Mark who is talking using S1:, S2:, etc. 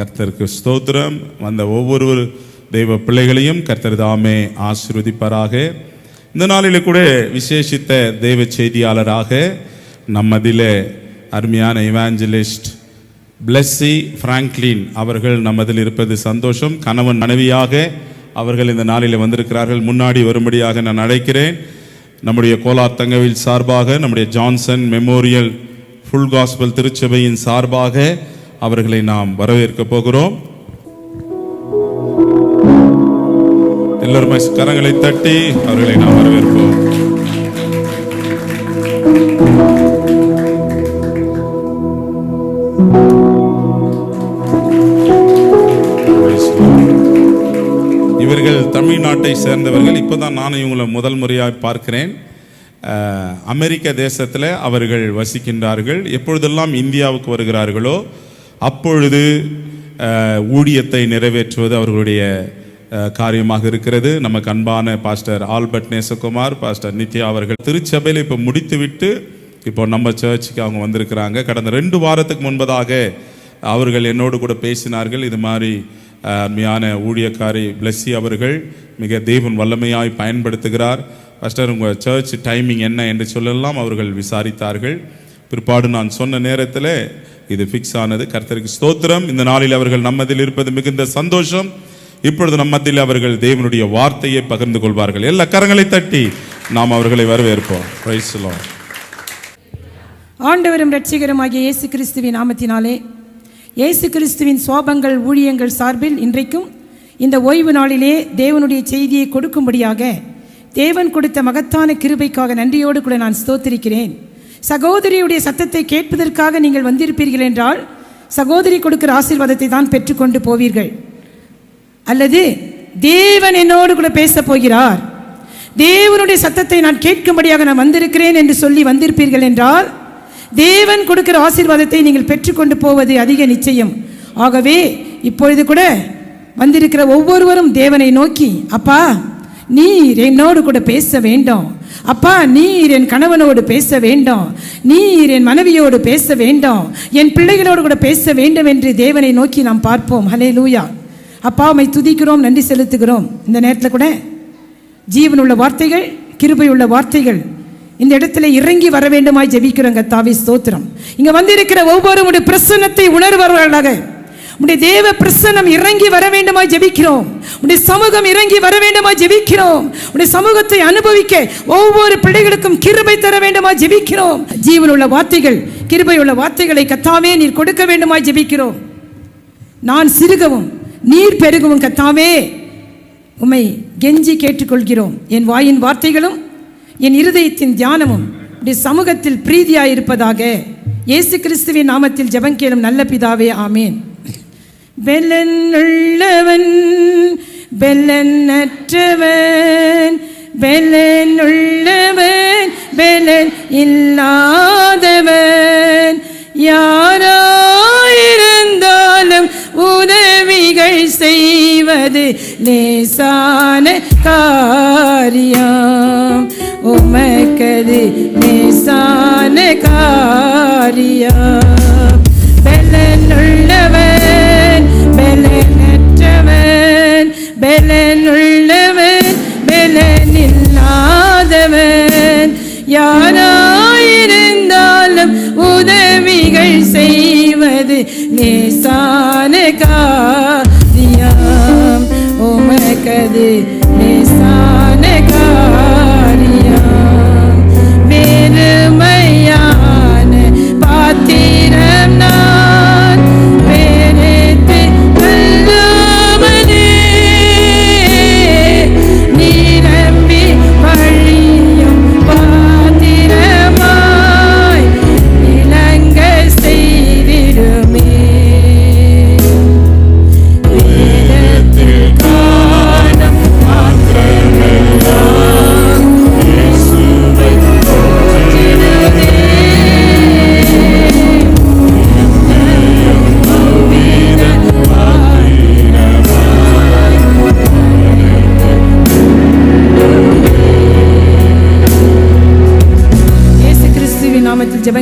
S1: கர்த்தருக்கு ஸ்தோத்திரம். வந்த ஒவ்வொரு தெய்வ பிள்ளைகளையும் கர்த்தர் தாமே ஆசிர்வதிப்பாராக. இந்த நாளில் கூட விசேஷித்த தெய்வ செய்தியாளராக நம்மதிலே அருமையான இவாஞ்சலிஸ்ட் பிளஸ்ஸி ஃப்ராங்க்லின் அவர்கள் நம்மதில் இருப்பது சந்தோஷம். கணவன் மனைவியாக அவர்கள் இந்த நாளில் வந்திருக்கிறார்கள். முன்னாடி வரும்படியாக நான் அழைக்கிறேன். நம்முடைய கோலார் தங்கவில் சார்பாக நம்முடைய ஜான்சன் மெமோரியல் ஃபுல் காஸ்பல் திருச்சபையின் சார்பாக அவர்களை நாம் வரவேற்க போகிறோம். எல்லோருமே கரங்களை தட்டி அவர்களை நாம் வரவேற்போம். இவர்கள் தமிழ்நாட்டை சேர்ந்தவர்கள். இப்போதான் நான் இவங்களை முதல் முறையாக பார்க்கிறேன். அமெரிக்க தேசத்தில் அவர்கள் வசிக்கின்றார்கள். எப்பொழுதெல்லாம் இந்தியாவுக்கு வருகிறார்களோ அப்பொழுது ஊழியத்தை நிறைவேற்றுவது அவர்களுடைய காரியமாக இருக்கிறது. நமக்கு அன்பான pastor Albert Nesakumar pastor Nithya அவர்கள் திருச்சபையில் இப்போ முடித்துவிட்டு இப்போ நம்ம சர்ச்சுக்கு அவங்க வந்திருக்கிறாங்க. கடந்த ரெண்டு வாரத்துக்கு முன்பதாக அவர்கள் என்னோடு கூட பேசினார்கள். இது மாதிரி அருமையான ஊழியக்காரி பிளஸ்ஸி அவர்கள் மிக தெய்வன் வல்லமையாய் பயன்படுத்துகிறார். ஃபஸ்டர் உங்கள் சர்ச் டைமிங் என்ன என்று சொல்லலாம். அவர்கள் விசாரித்தார்கள். பிற்பாடு நான் சொன்ன நேரத்தில் இது ஃபிக்ஸ் ஆனது. கர்த்தருக்கு ஸ்தோத்திரம். இந்த நாளில் அவர்கள் நம்மதில் இருப்பது மிகுந்த சந்தோஷம். இப்பொழுது நம்மத்தில் அவர்கள் தேவனுடைய வார்த்தையை பகிர்ந்து கொள்வார்கள். எல்லா கரங்களை தட்டி நாம் அவர்களை வரவேற்போம்.
S2: ஆண்டவரும் ரட்சிகரமாகிய இயேசு கிறிஸ்துவின் நாமத்தினாலே இயேசு கிறிஸ்துவின் சோபங்கள் ஊழியங்கள் சார்பில் இன்றைக்கும் இந்த ஓய்வு நாளிலே தேவனுடைய செய்தியை கொடுக்கும்படியாக தேவன் கொடுத்த மகத்தான கிருபைக்காக நன்றியோடு கூட நான் ஸ்தோத்திரிக்கிறேன். சகோதரியுடைய சத்தத்தை கேட்பதற்காக நீங்கள் வந்திருப்பீர்கள் என்றால் சகோதரி கொடுக்கிற ஆசீர்வாதத்தை தான் பெற்றுக்கொண்டு போவீர்கள். அல்லது தேவன் என்னோடு கூட பேச போகிறார். தேவனுடைய சத்தத்தை நான் கேட்கும்படியாக நான் வந்திருக்கிறேன் என்று சொல்லி வந்திருப்பீர்கள் என்றால் தேவன் கொடுக்கிற ஆசீர்வாதத்தை நீங்கள் பெற்றுக்கொண்டு போவது அதிக நிச்சயம். ஆகவே இப்பொழுது கூட வந்திருக்கிற ஒவ்வொருவரும் தேவனை நோக்கி அப்பா நீர் என்னோடு கூட பேச வேண்டும். அப்பா நீர் என் கணவனோடு பேச வேண்டும். நீர் என் மனைவியோடு பேச வேண்டும். என் பிள்ளைகளோடு கூட பேச வேண்டும் என்று தேவனை நோக்கி நாம் பார்ப்போம். ஹலே லூயா அப்பா உமை துதிக்கிறோம் நன்றி செலுத்துகிறோம். இந்த நேரத்தில் கூட ஜீவனுள்ள வார்த்தைகள் கிருபையுள்ள வார்த்தைகள் இந்த இடத்துல இறங்கி வர வேண்டுமாய் ஜெபிக்கிறோங்க தாவி ஸ்தோத்திரம். இங்கே வந்திருக்கிற ஒவ்வொரு பிரசன்னத்தை உணர்வர்களாக உடைய தேவ பிரசன்னம் இறங்கி வர வேண்டுமாய் ஜெபிக்கிறோம். உடைய சமூகம் இறங்கி வர வேண்டுமா ஜெபிக்கிறோம். உடைய சமூகத்தை அனுபவிக்க ஒவ்வொரு பிள்ளைகளுக்கும் கிருபை தர வேண்டுமா ஜெபிக்கிறோம். ஜீவனுள்ள வார்த்தைகள் கிருபையுள்ள வார்த்தைகளை கத்தாவே நீர் கொடுக்க வேண்டுமாய் ஜெபிக்கிறோம். நான் சிறுகவும் நீர் பெருகவும் கத்தாவே உம்மை கெஞ்சி கேட்டுக்கொள்கிறோம். என் வாயின் வார்த்தைகளும் என் இருதயத்தின் தியானமும் உடைய சமூகத்தில் பிரீதியாயிருப்பதாக. இயேசு கிறிஸ்துவின் நாமத்தில் ஜபங்கேலும் நல்ல பிதாவே ஆமேன். பெலன் உள்ளவன் பெலனற்றவன் பெலன் உள்ளவன் பெலன் இல்லாதவன். யாராயிருந்தாலும் உதவிகள் செய்வது நேசான காரியம். உமக்கது நேசான காரியம். யாராயிருந்தாலும் உதவிகள் செய்வது லேசான காரியம் உமக்கது